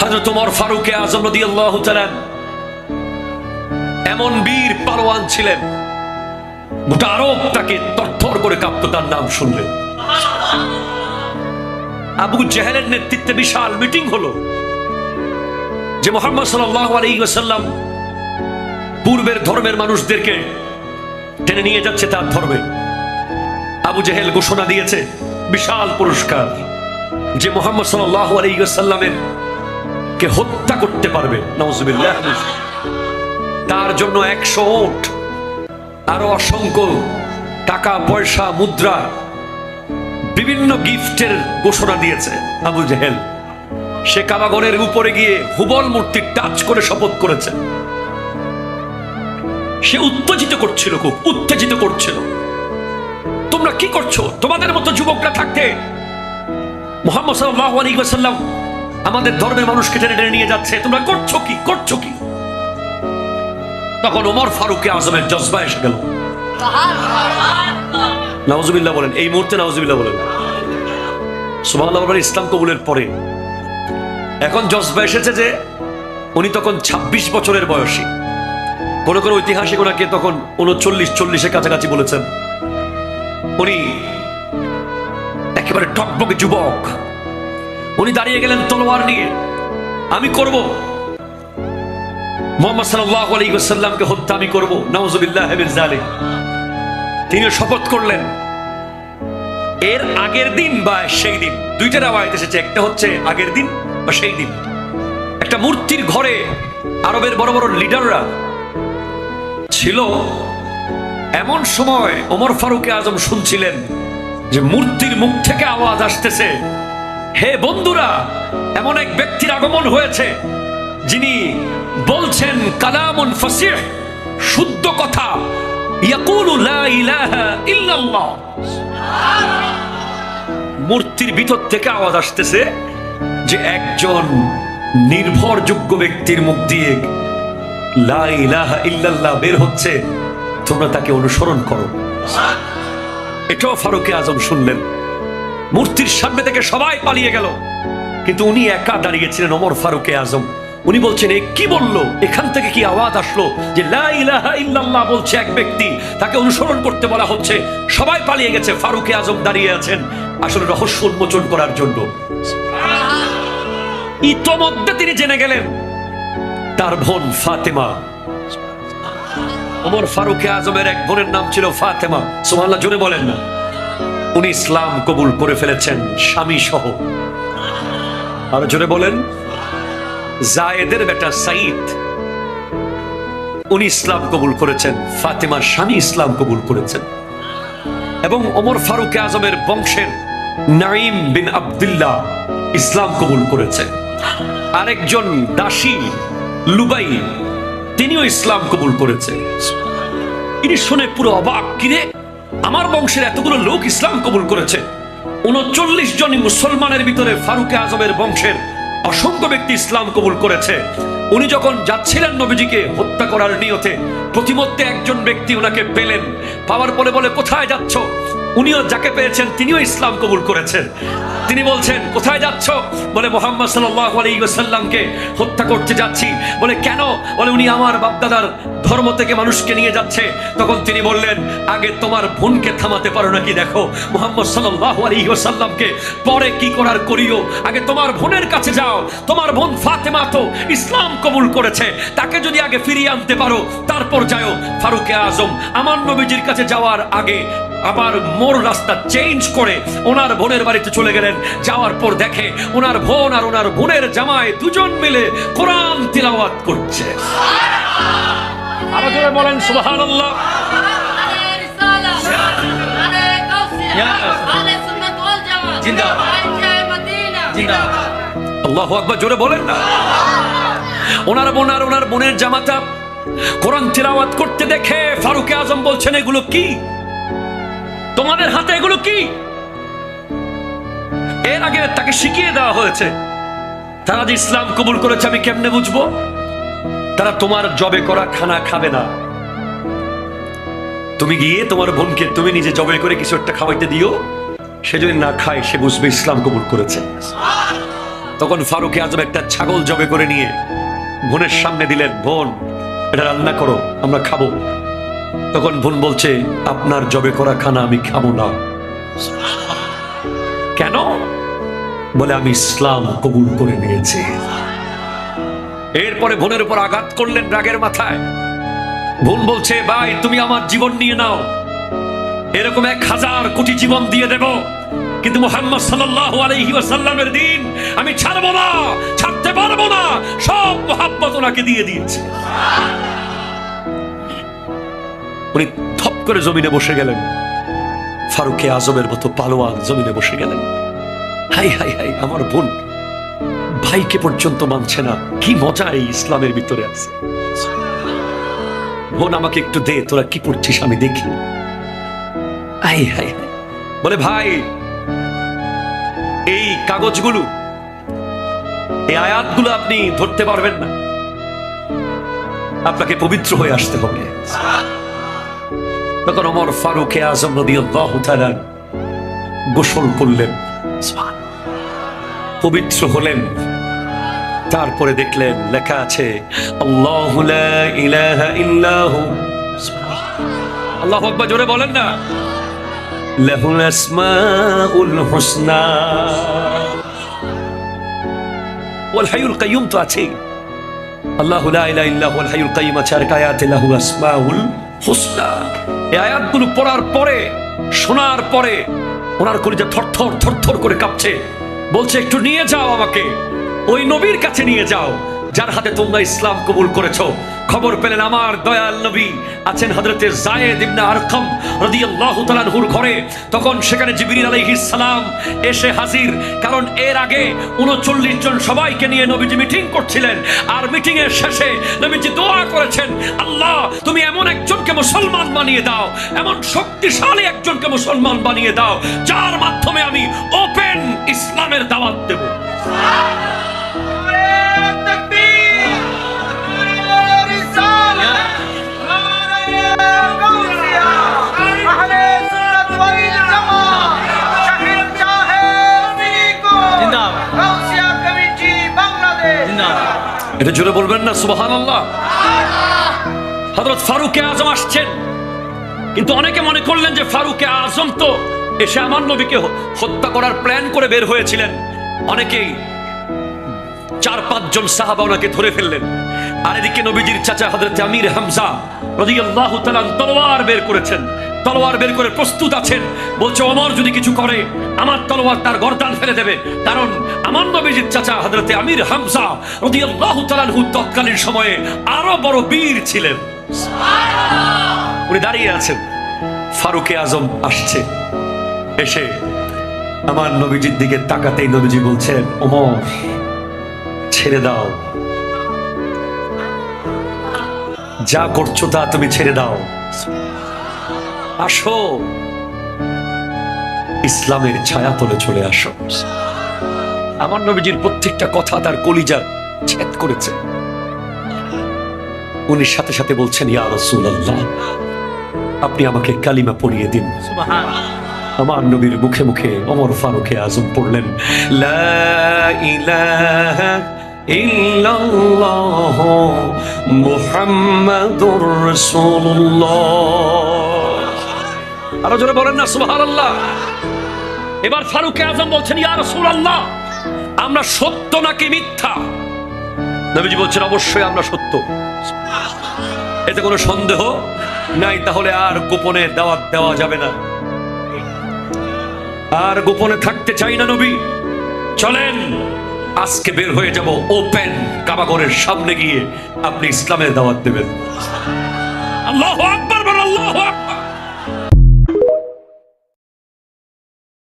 হযরত ওমর ফারুক আজম রাদিয়াল্লাহু তাআলা এমন বীর পালোয়ান ছিলেন, গোটা আরব তাকে তরথর করে কাঁপত, তার নাম শুনলে আবু জেহেলের নেতৃত্বে বিশাল মিটিং হলো, যে মোহাম্মদ আলাইসাল্লাম পূর্বের ধর্মের মানুষদেরকে টেনে নিয়ে যাচ্ছে তার ধর্মে। আবু জেহেল ঘোষণা দিয়েছে, বিশাল পুরস্কার, যে মোহাম্মদ সাল্লাহ আলাইসাল্লামের কে হত্যা করতে পারবে। তার জন্য একশো ওট আরও অসংখ্য টাকা, পয়সা, মুদ্রা বিভিন্ন গিফটের ঘোষণা দিয়েছে আবু জেহেল। সে কাবাগরের উপরে গিয়ে হুবল মূর্তি টাচ করে শপথ করেছে। সে উত্তেজিত করছিল খুব, উত্তেজিত করছিল। তোমরা কি করছ? তোমাদের মতো যুবকরা থাকতে মোহাম্মদ সাল্লাল্লাহু আলাইহি ওয়াসাল্লাম আমাদের ধর্মের মানুষকে টেনে টেনে নিয়ে যাচ্ছে। তোমরা করছ কি? করছ কি? তখন ওমর ফারুকে আজমের জজবা এসে গেল। নওয়াজুবিল্লাহ বলেন, এই মুহূর্তে নওয়াজুবিল্লাহ বলেন। সুবহানাল্লাহ ইসলাম কবুলের পরে। এখন জজবা এসেছে যে, উনি তখন ২৬ বছরের বয়সী। কোনো কোনো ঐতিহাসিক ওনাকে তখন উনচল্লিশ, চল্লিশের কাছাকাছি বলেছেন। উনি একেবারে টকবকে যুবক। উনি দাঁড়িয়ে গেলেন তলোয়ার নিয়ে। আমি করব। মোহাম্মদ সাল্লাহ আলী হত্যা আমি করব। নওয়াজুবিল্লাহ জালিম তিনি শপথ করলেন। এর আগের দিন বা সেই দিন, দুইটা রাওয়ায়ত এসেছে। একটা হচ্ছে আগের দিন বা সেই দিন। একটা মূর্তির ঘরে আরবের বড় বড় লিডাররা ছিল। এমন সময় ওমর ফারুকে আজম শুনছিলেন যে মূর্তির মুখ থেকে আওয়াজ আসতেছে। হে বন্ধুরা, এমন এক ব্যক্তির আগমন হয়েছে যিনি বলছেন, কালামুন ফাসিহ, শুদ্ধ কথা মূর্তির ভিতর থেকে আওয়াজ আসতেছে যে একজন নির্ভরযোগ্য ব্যক্তির মুখ দিয়ে ইল্লাল্লাহ বের হচ্ছে। তোমরা তাকে অনুসরণ করো। এটাও ফারুকে আজম শুনলেন। মূর্তির সামনে থেকে সবাই পালিয়ে গেল। কিন্তু উনি একা দাঁড়িয়েছিলেন ওমর ফারুকে আজম। উনি বলছেন এ কি বলল? এখান থেকে কি আওয়াজ আসলো যে ইল্লাল্লাহ বলছে এক ব্যক্তি? তাকে অনুসরণ করতে বলা হচ্ছে। সবাই পালিয়ে গেছে ফারুকে আজম দাঁড়িয়ে আছেন আসলে রহস্য উন্মোচন করার জন্য। ইতোমধ্যে তিনি জেনে গেলেন তার বোন ফাতেমা। ওমর ফারুকে আজমের এক বোনের নাম ছিল ফাতেমা। সুবহানাল্লাহ জোরে বলেন না। উনি ইসলাম কবুল করে ফেলেছেন স্বামী সহ আর জোরে বলেন, জায়েদের বেটা সাইদ উনি ইসলাম কবুল করেছেন, ফাতেমার স্বামী ইসলাম কবুল করেছেন। এবং ওমর ফারুক আজমের বংশের নাইম বিন আব্দুল্লাহ ইসলাম কবুল করেছে আরেকজন দাসী, লুবাই, তিনিও ইসলাম কবুল করেছে ইনি শুনে পুরো অবাক কিরে আমার বংশের এতগুলো লোক ইসলাম কবুল করেছে। উনচল্লিশ জন মুসলমানের ভিতরে ফারুকে আজমের বংশের অসংখ্য ব্যক্তি ইসলাম কবুল করেছে। উনি যখন যাচ্ছিলেন নবীজিকে হত্যা করার নিয়তে, প্রতিমধ্যে একজন ব্যক্তি ওনাকে পেলেন। পাওয়ার পরে বলে, কোথায় যাচ্ছ? উনিও যাকে পেয়েছেন, তিনিও ইসলাম কবুল করেছেন। তিনি বলছেন, কোথায় যাচ্ছ? বলে, মোহাম্মদ সাল্লাল্লাহু হত্যা করতে যাচ্ছি। বলে, কেন? বলে, উনি আমার বাপদাদার ধর্ম থেকে মানুষকে নিয়ে যাচ্ছে। তখন তিনি বললেন, আগে তোমার বোনকে থামাতে পারো নাকি দেখো, মোহাম্মদ সাল্লাল্লাহু আলাইহি ওয়াসাল্লামকে পরে কি করার করিও। আগে তোমার বোনের কাছে যাও, তোমার বোন ফাতেমা তো ইসলাম কবুল করেছে, তাকে যদি আগে ফিরিয়ে আনতে পারো, তারপর যাও ফারুকে আজম, আমার নবীজির কাছে যাওয়ার আগে আবার মোর রাস্তা চেঞ্জ করে ওনার বোনের বাড়িতে চলে গেলেন। যাওয়ার পর দেখে ওনার বোন আর ওনার বোনের জামায় দুজন মিলে কোরআন তিলাওয়াত করছে। আরও বলেন সুবাহান আল্লাহ আল্লাহ আকবার, জোরে বলেন না। ওনার বোন আর ওনার বোনের জামাতা কোরআন তিলাওয়াত করতে দেখে ফারুক আজম বলছেন, এগুলো কি? তোমাদের হাতে এগুলো কি? এর আগে তাকে শিখিয়ে দেওয়া হয়েছে। তারা যে ইসলাম কবুল করেছে, আমি কেমনে বুঝব? তারা তোমার জবে করা খানা খাবে না। তুমি গিয়ে তোমার বোনকে, তুমি নিজে জবে করে কিছু একটা খাওয়াইতে দিও। সে যদি না খায়, সে বুঝবে ইসলাম কবুল করেছে। তখন ফারুক আজম একটা ছাগল জবে করে নিয়ে বোনের সামনে দিলেন, বোন, এটা রান্না করো, আমরা খাব। তখন বোন বলছে, আপনার জবে করা খানা আমি খাব না। কেন? বলে, আমি ইসলাম কবুল করে নিয়েছি। এরপরে বোনের উপর আঘাত করলেন রাগের মাথায়। বোন বলছে, ভাই, তুমি আমার জীবন নিয়ে নাও। এরকম এক হাজার কোটি জীবন দিয়ে দেব। কিন্তু মোহাম্মদ সাল্লাল্লাহু আলাইহি ওয়াসাল্লামের দিন আমি ছাড়বো না, ছাড়তে পারব না। সব মোহাম্মত ওনাকে দিয়ে দিয়েছে। উনি থপ করে জমিনে বসে গেলেন। ফারুকে আজমের মতো পালোয়ান জমিনে বসে গেলেন। হাই হাই হাই, আমার বোন। ভাইকে পর্যন্ত মানছে না। কি মজা এই ইসলামের ভিতরে আছে। বোন, আমাকে একটু দে, তোরা কি পড়ছিস আমি দেখি। Hi hi. বলে, ভাই, এই কাগজগুলো, এই আয়াতগুলো আপনি ধরতে পারবেন না। আপনাকে পবিত্র হয়ে আসতে হবে। তখন অমর ফারুকে আজম নদী গোসল করলেন। পবিত্র হলেন। তারপরে দেখলেন, লেখা আছে, আল্লাহু ইল্লাহু আকবার, জোরে বলেন না। লাহুল আসমাউল হুসনা। ওয়াল হাইয়ুল কাইয়ুম তো আছেই। আল্লাহু লা ইলাহা ইল্লা হুয়াল হাইয়ুল কাইয়ুম আছে আর এক আয়াতে লাহু আসমাউল এই আয়াতগুলো পড়ার পরে, শোনার পরে, ওনার কলিজা থরথর থরথর করে কাঁপছে। বলছে, একটু নিয়ে যাও আমাকে। ওই নবীর কাছে নিয়ে যাও, যার হাতে তোমরা ইসলাম কবুল করেছ। খবর পেলেন আমার দয়াল নবী আছেন হযরতে জায়েদ ইবনে আরকাম রাদিয়াল্লাহু ঘরে। তখন সেখানে জিবরিল আলাইহিস সালাম এসে হাজির। কারণ এর আগে 39 জন সবাইকে নিয়ে নবীজি মিটিং করছিলেন। আর মিটিং এর শেষে নবীজি দোয়া করেছেন, আল্লাহ, তুমি মুসলমান বানিয়ে দাও। এমন শক্তিশালী একজনকে মুসলমান বানিয়ে দাও যার মাধ্যমে আমি ওপেন ইসলামের দাওয়াত দেব। এটা জোরে বলবেন না সুবহানাল্লাহ। হযরত ফারুকে আজম আসছেন। কিন্তু অনেকে মনে করলেন যে ফারুকে আজম তো এসে আমার নবীকে হত্যা করার প্ল্যান করে বের হয়েছিলেন। অনেকেই চার, পাঁচজন সাহাবা ওনাকে ধরে ফেললেন। আর এদিকে নবীজির চাচা হযরত আমির হামজা তলোয়ার বের করেছেন। তলোয়ার বের করে প্রস্তুত আছেন। বলছে, ওমর যদি কিছু করে, আমার তলোয়ার তার গর্দান ফেলে দেবে। কারণ আমার নবীজির চাচা হযরত আমির হামজা রাদিয়াল্লাহু তাআলা তৎকালীন সময়ে আরও বড় বীর ছিলেন। উনি দাঁড়িয়ে আছেন। ফারুকে আজম আসছে। এসে আমার নবীজির দিকে তাকাতেই নবীজি বলছেন, ওমর, ছেড়ে দাও। যা করছ তা তুমি ছেড়ে দাও। আসো। ইসলামের ছায়া তলে চলে আসো। আমার নবীজির প্রত্যেকটা কথা তার কলিজা ছেদ করেছে। উনি সাথে সাথে বলছেন ইয়া রাসূলুল্লাহ আপনি আমাকে কালিমা পড়িয়ে দিন। আমার নবীর মুখে মুখে অমর ফারুকে আজম পড়লেন লা ইলাহা ইল্লাল্লাহ মুহাম্মাদুর রাসূলুল্লাহ। আরও জোরে বলেন না সুবহানাল্লাহ। এবার ফারুকে আজম বলছেন ইয়া রাসূলুল্লাহ আমরা সত্য নাকি মিথ্যা? নবীজি বলছেন অবশ্যই আমরা সত্য। এতে কোনো সন্দেহ নাই, তাহলে আর গোপনে দাওয়াত দেওয়া যাবে না। আর গোপনে থাকতে চাই না নবী। চলেন, আজকে বের হয়ে যাব ওপেন কাবাগরের সামনে গিয়ে। আপনি ইসলামের দাওয়াত দেবেন। আল্লাহ আকবার আল্লাহ আকবার।